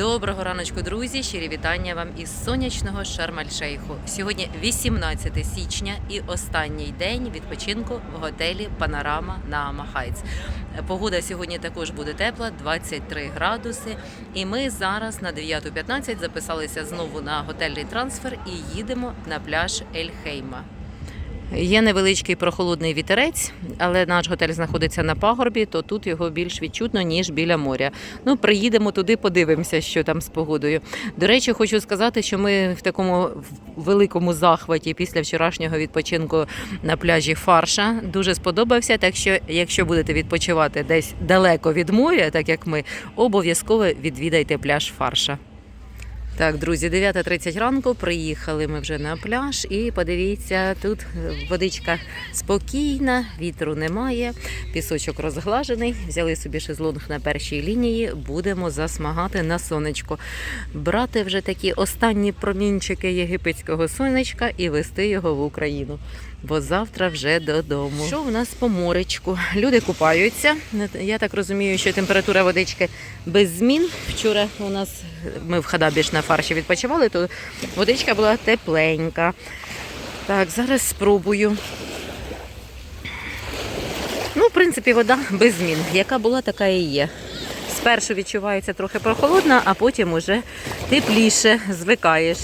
Доброго раночку, друзі! Щирі вітання вам із сонячного Шарм-Аль-Шейху. Сьогодні 18 січня і останній день відпочинку в готелі Панорама на Амахайц. Погода сьогодні також буде тепла, 23 градуси. І ми зараз на 9.15 записалися знову на готельний трансфер і їдемо на пляж Ель-Хейма. Є невеличкий прохолодний вітерець, але наш готель знаходиться на пагорбі, то тут його більш відчутно, ніж біля моря. Ну, приїдемо туди, подивимося, що там з погодою. До речі, хочу сказати, що ми в такому великому захваті після вчорашнього відпочинку на пляжі Фарша дуже сподобався. Так що, якщо будете відпочивати десь далеко від моря, так як ми, обов'язково відвідайте пляж Фарша. Так, друзі, 9.30 ранку приїхали ми вже на пляж, і подивіться, тут водичка спокійна, вітру немає, пісочок розглажений. Взяли собі шезлонг на першій лінії. Будемо засмагати на сонечко, брати вже такі останні промінчики єгипетського сонечка і вести його в Україну. Бо завтра вже додому. Що в нас по моречку? Люди купаються. Я так розумію, що температура водички без змін. Вчора у нас ми в Хадабіш на фарші відпочивали, то водичка була тепленька. Так, зараз спробую. Ну, в принципі, вода без змін. Яка була, така і є. Спершу відчувається трохи прохолодна, а потім уже тепліше звикаєш.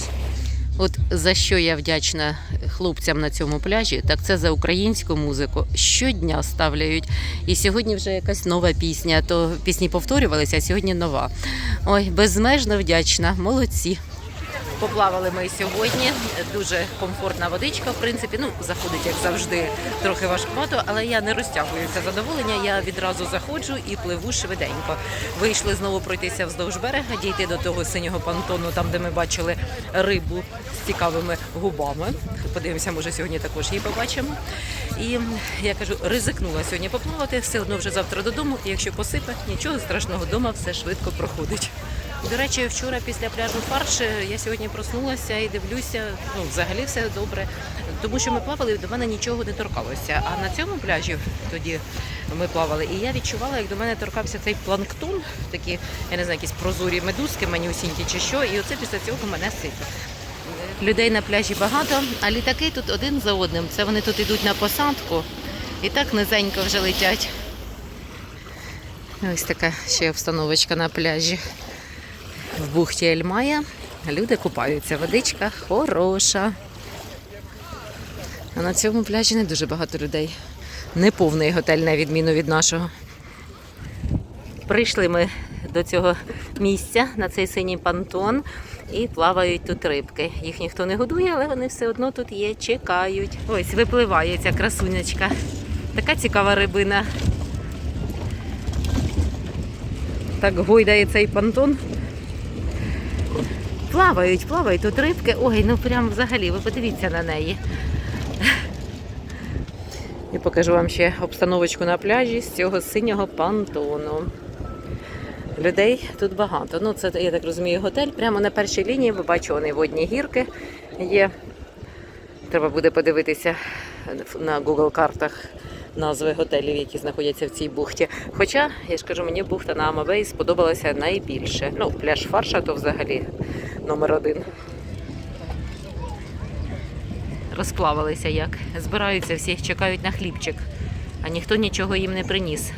От за що я вдячна хлопцям на цьому пляжі, так це за українську музику. Щодня ставляють. І сьогодні вже якась нова пісня. То пісні повторювалися, а сьогодні нова. Ой, безмежно вдячна, молодці. Поплавали ми сьогодні. Дуже комфортна водичка. В принципі, ну заходить як завжди, трохи важкувато, але я не розтягуюся задоволення. Я відразу заходжу і пливу швиденько. Вийшли знову пройтися вздовж берега, дійти до того синього понтону, там де ми бачили рибу з цікавими губами. Подивимося, може сьогодні також її побачимо. І я кажу, ризикнула сьогодні поплавати, все одно вже завтра додому. І якщо посипе, нічого страшного вдома все швидко проходить. До речі, вчора після пляжу фарш я сьогодні проснулася і дивлюся, ну взагалі все добре. Тому що ми плавали, до мене нічого не торкалося. А на цьому пляжі тоді ми плавали, і я відчувала, як до мене торкався цей планктон, такі, я не знаю, якісь прозорі медузки, манюсінькі чи що, і оце після цього мене сипе. Людей на пляжі багато, а літаки тут один за одним. Це вони тут йдуть на посадку і так низенько вже летять. Ось така ще обстановочка на пляжі в бухті Ельмая. Люди купаються, водичка хороша. А на цьому пляжі не дуже багато людей. Неповний готель, на відміну від нашого. Прийшли ми до цього місця на цей синій пантон і плавають тут рибки. Їх ніхто не годує, але вони все одно тут є, чекають. Ось випливає ця красунечка. Така цікава рибина. Так гойдає цей понтон. Плавають, плавають тут рибки. Ой, ну прям взагалі, ви подивіться на неї. Я покажу вам ще обстановочку на пляжі з цього синього понтону. Людей тут багато. Ну, це, я так розумію, готель. Прямо на першій лінії ви бачу, вони водні гірки є. Треба буде подивитися на Google картах назви готелів, які знаходяться в цій бухті. Хоча, я ж кажу, мені бухта на Амабей сподобалася найбільше. Ну, пляж Фарша то взагалі номер один. Розплавалися як. Збираються всі, чекають на хлібчик, а ніхто нічого їм не приніс.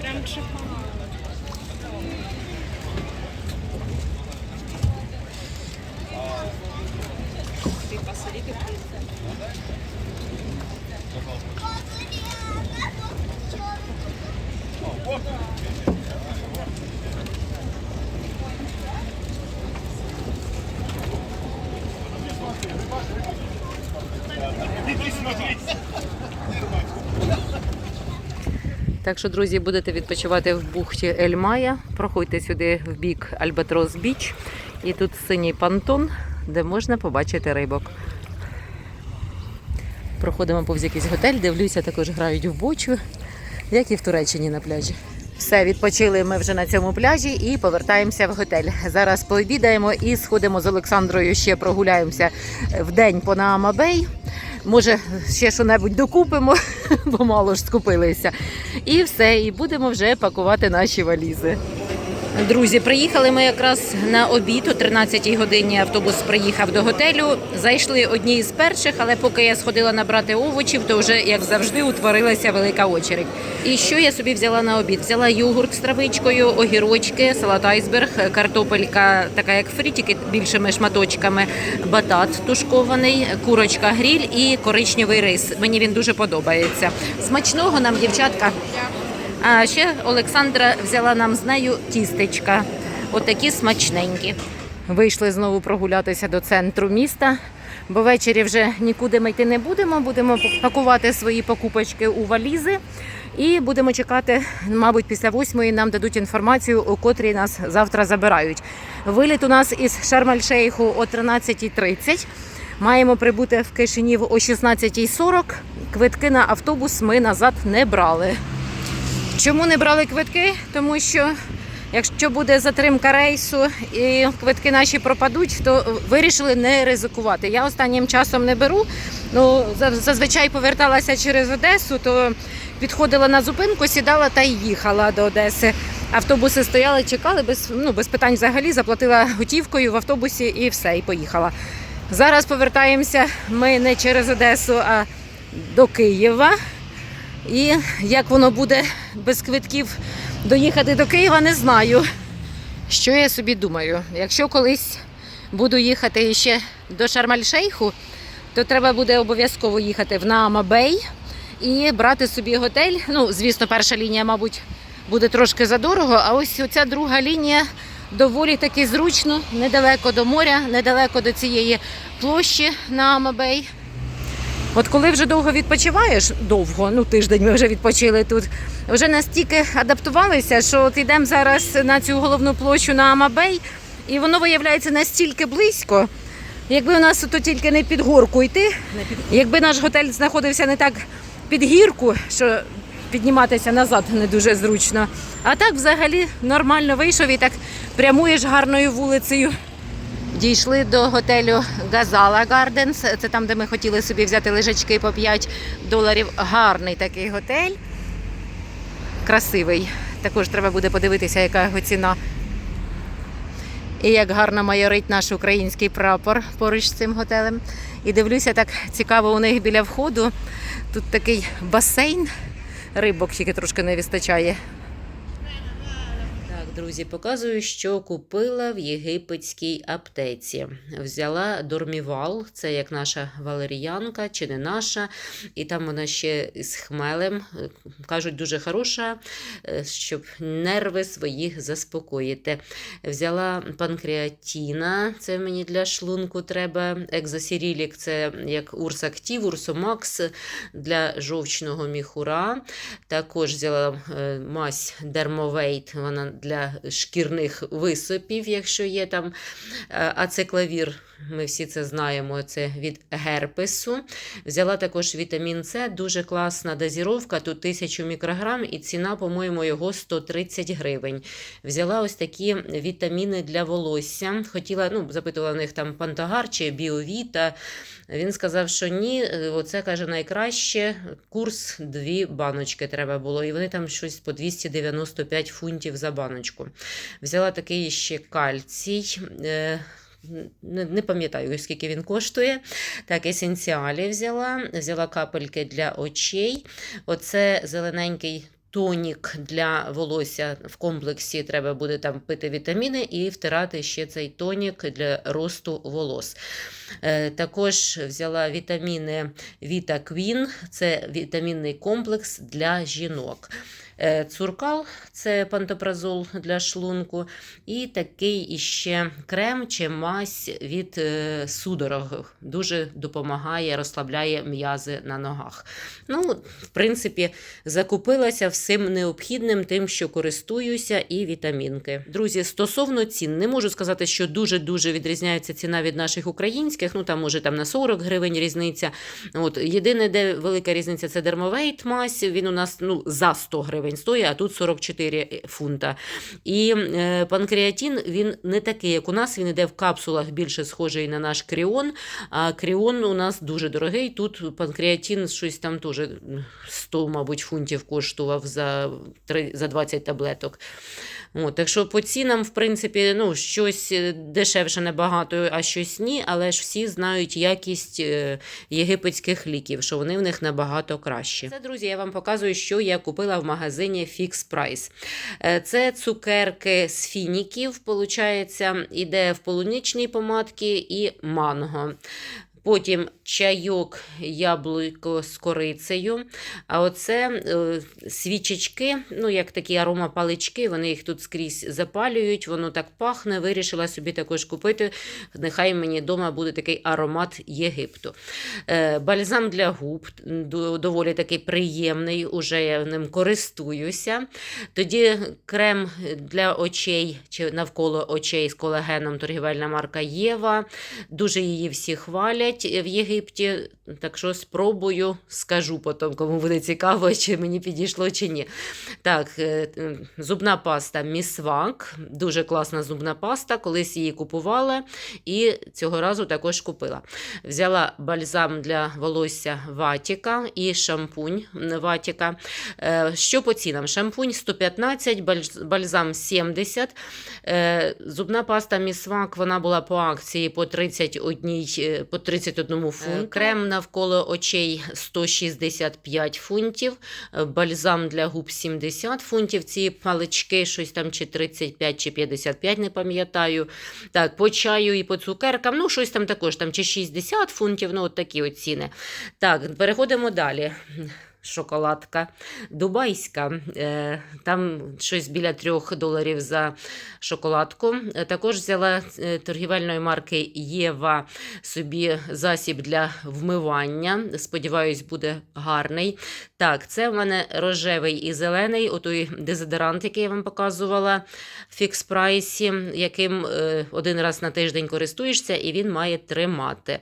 Прям шикарно. Так що, друзі, будете відпочивати в бухті Ельмая, проходьте сюди в бік Альбатрос Біч. І тут синій понтон, де можна побачити рибок. Проходимо повз якийсь готель, дивлюся, також грають в бочу, як і в Туреччині на пляжі. Все, відпочили ми вже на цьому пляжі і повертаємося в готель. Зараз пообідаємо і сходимо з Олександрою ще прогуляємося в день по Наама Бей. Може, ще що-небудь докупимо, бо мало ж скупилися. І все, і будемо вже пакувати наші валізи. Друзі, приїхали ми якраз на обід о 13-й годині. Автобус приїхав до готелю. Зайшли одні із перших, але поки я сходила набрати овочів, то вже як завжди утворилася велика очередь. І що я собі взяла на обід? Взяла йогурт з травичкою, огірочки, салат айсберг, картопелька, така як фрі, тільки більшими шматочками, батат тушкований, курочка гріль і коричневий рис. Мені він дуже подобається. Смачного нам, дівчатка. А ще Олександра взяла нам з нею тістечка. Отакі смачненькі. Вийшли знову прогулятися до центру міста, бо ввечері вже нікуди ми йти не будемо. Будемо пакувати свої покупочки у валізи. І будемо чекати, мабуть, після восьмої нам дадуть інформацію, у котрій нас завтра забирають. Виліт у нас із Шарм-Аль-Шейху о 13.30. Маємо прибути в Кишинів о 16.40. Квитки на автобус ми назад не брали. Чому не брали квитки? Тому що якщо буде затримка рейсу і квитки наші пропадуть, то вирішили не ризикувати. Я останнім часом не беру. Ну зазвичай поверталася через Одесу, то підходила на зупинку, сідала та й їхала до Одеси. Автобуси стояли, чекали без, ну, без питань взагалі, заплатила готівкою в автобусі і все, і поїхала. Зараз повертаємося ми не через Одесу, а до Києва. І як воно буде без квитків доїхати до Києва, не знаю. Що я собі думаю? Якщо колись буду їхати ще до Шарм-Аль-Шейху, то треба буде обов'язково їхати в Наама-Бей і брати собі готель. Ну, звісно, перша лінія, мабуть, буде трошки задорого, а ось оця друга лінія доволі таки зручно, недалеко до моря, недалеко до цієї площі Наама-Бей. От коли вже довго відпочиваєш, довго, ну тиждень ми вже відпочили тут, вже настільки адаптувалися, що от йдемо зараз на цю головну площу на Амабей, і воно виявляється настільки близько. Якби у нас тут тільки не під горку йти, якби наш готель знаходився не так під гірку, що підніматися назад не дуже зручно. А так взагалі нормально вийшов і так прямуєш гарною вулицею. Дійшли до готелю Газала Гарденс. Це там, де ми хотіли собі взяти лежачки по 5 доларів. Гарний такий готель. Красивий. Також треба буде подивитися, яка його ціна. І як гарно майорить наш український прапор поруч з цим готелем. І дивлюся, так цікаво у них біля входу. Тут такий басейн. Рибок тільки трошки не вистачає. Друзі, показую, що купила в єгипетській аптеці. Взяла дормівал, це як наша валеріянка, чи не наша. І там вона ще з хмелем. Кажуть, дуже хороша, е, щоб нерви свої заспокоїти. Взяла панкреатіна, це мені для шлунку треба. Екзосірілік, це як Урсактів, Урсомакс для жовчного міхура. Також взяла е, мазь Дермовейт, вона для шкірних висипів, якщо є там ацеклавір. ациклавір. Ми всі це знаємо, це від герпесу. Взяла також вітамін С, дуже класна дозіровка, тут 1000 мікрограм, і ціна, по-моєму, його 130 гривень. Взяла ось такі вітаміни для волосся. Хотіла, ну, запитувала в них там Пантагар чи Біовіта. Він сказав, що ні, е, оце каже найкраще. Курс дві баночки треба було, і вони там щось по 295 фунтів за баночку. Взяла такий ще кальцій. Не, пам'ятаю, скільки він коштує. Так, есенціалі взяла. Взяла капельки для очей. Оце зелененький тонік для волосся в комплексі. Треба буде там пити вітаміни і втирати ще цей тонік для росту волос. Е, Також взяла вітаміни Vita Queen, це вітамінний комплекс для жінок. Е, Цуркал це пантопразол для шлунку, і такий іще крем чи мазь від е, судорог. Дуже допомагає, розслабляє м'язи на ногах. Ну, в принципі, закупилася всім необхідним, тим, що користуюся, і вітамінки. Друзі, стосовно цін, не можу сказати, що дуже-дуже відрізняється ціна від наших українських. Ну там може там на 40 гривень різниця. От єдине, де велика різниця, це дермовейт мазь. Він у нас ну за 100 гривень гривень стоїть, а тут 44 фунта. І е, панкреатин він не такий, як у нас, він йде в капсулах, більше схожий на наш кріон. А кріон у нас дуже дорогий. Тут панкреатин щось там теж 100, мабуть, фунтів коштував за, три- за 20 таблеток. От, так що по цінам, в принципі, ну, щось е, дешевше небагато, а щось ні, але ж всі знають якість е, єгипетських ліків, що вони в них набагато краще. Це, друзі, я вам показую, що я купила в магазині Fix Price. Е, Це цукерки з фініків, виходить, іде в полунічній помадці і манго. Потім чайок, яблуко з корицею. А оце е, свічечки, ну як такі аромапалички, вони їх тут скрізь запалюють, воно так пахне. Вирішила собі також купити. Нехай мені вдома буде такий аромат Єгипту. Е, бальзам для губ доволі такий приємний, уже я ним користуюся. Тоді крем для очей чи навколо очей з колагеном торгівельна марка Єва. Дуже її всі хвалять в Єгипті. Так що спробую, скажу потім, кому буде цікаво, чи мені підійшло чи ні. Так, е, зубна паста Місвак. Дуже класна зубна паста. Колись її купувала і цього разу також купила. Взяла бальзам для волосся Ватіка і шампунь Ватіка. Е, Що по цінам? Шампунь 115, бальзам 70. Е, Зубна паста Місвак вона була по акції по 31, е, по 31 фунту. Крем навколо очей 165 фунтів. Е, Бальзам для губ 70 фунтів. Ці палички, щось там чи 35, чи 55, не пам'ятаю. Так, по чаю і по цукеркам, ну, щось там також, там чи 60 фунтів, ну, от такі от ціни. Так, переходимо далі. Шоколадка дубайська. Е, Там щось біля 3 доларів за шоколадку. Е, Також взяла е, торгівельної марки Єва собі засіб для вмивання. Сподіваюсь, буде гарний. Так, це в мене рожевий і зелений, отой дезодорант, який я вам показувала в фікс прайсі, яким один раз на тиждень користуєшся, і він має тримати.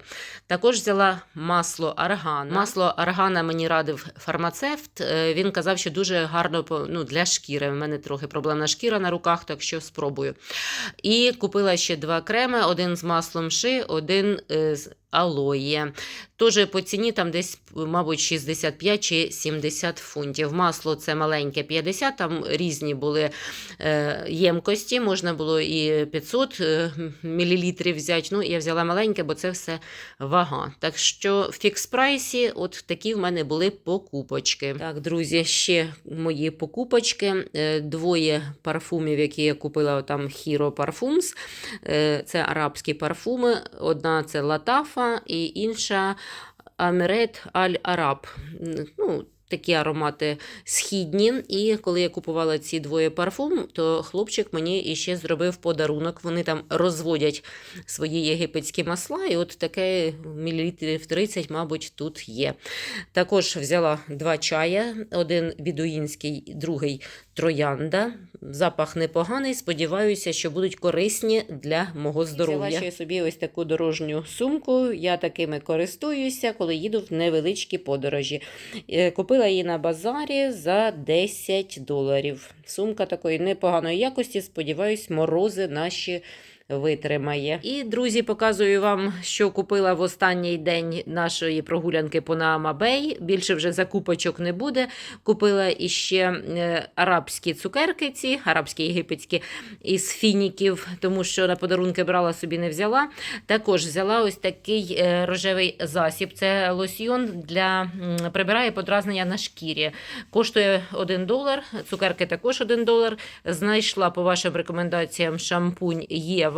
Також взяла масло аргана. Масло аргана мені радив фармацевт. Е, Він казав, що дуже гарно ну, для шкіри. У мене трохи проблемна шкіра на руках, так що спробую. І купила ще два креми: один з маслом ши, один е, з алоє. Теж по ціні там десь, мабуть, 65 чи 70 фунтів. Масло це маленьке 50, там різні були е, ємкості, можна було і 500 е, мл взяти. Ну, я взяла маленьке, бо це все вага. Так що в фікс прайсі от такі в мене були покупочки. Так, друзі, ще мої покупочки. Е, Двоє парфумів, які я купила там Hero Parfums. Це арабські парфуми. Одна це Латафа і інша Амірет Аль Араб. Ну, такі аромати східні. І коли я купувала ці двоє парфум, то хлопчик мені іще зробив подарунок. Вони там розводять свої єгипетські масла, і от таке мілілітрів 30, мабуть, тут є. Також взяла два чая: один бідуїнський, другий троянда. Запах непоганий. Сподіваюся, що будуть корисні для мого здоров'я. Взяла ще собі ось таку дорожню сумку. Я такими користуюся, коли їду в невеличкі подорожі. Е, Купила її на базарі за 10 доларів. Сумка такої непоганої якості. Сподіваюсь, морози наші витримає. І, друзі, показую вам, що купила в останній день нашої прогулянки по Наама Бей. Більше вже закупочок не буде. Купила іще е, арабські цукерки, ці арабські єгипетські із фініків, тому що на подарунки брала собі не взяла. Також взяла ось такий е, рожевий засіб. Це лосьйон для прибирає подразнення на шкірі. Коштує 1 долар. Цукерки також 1 долар. Знайшла по вашим рекомендаціям шампунь Єва.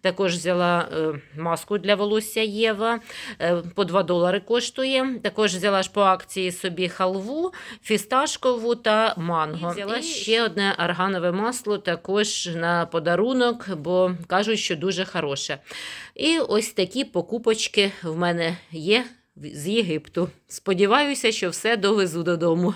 Також взяла е, маску для волосся Єва. е, По 2 долари коштує. Також взяла ж по акції собі халву, фісташкову та манго. І взяла ще одне арганове масло також на подарунок, бо кажуть, що дуже хороше. І ось такі покупочки в мене є з Єгипту. Сподіваюся, що все довезу додому.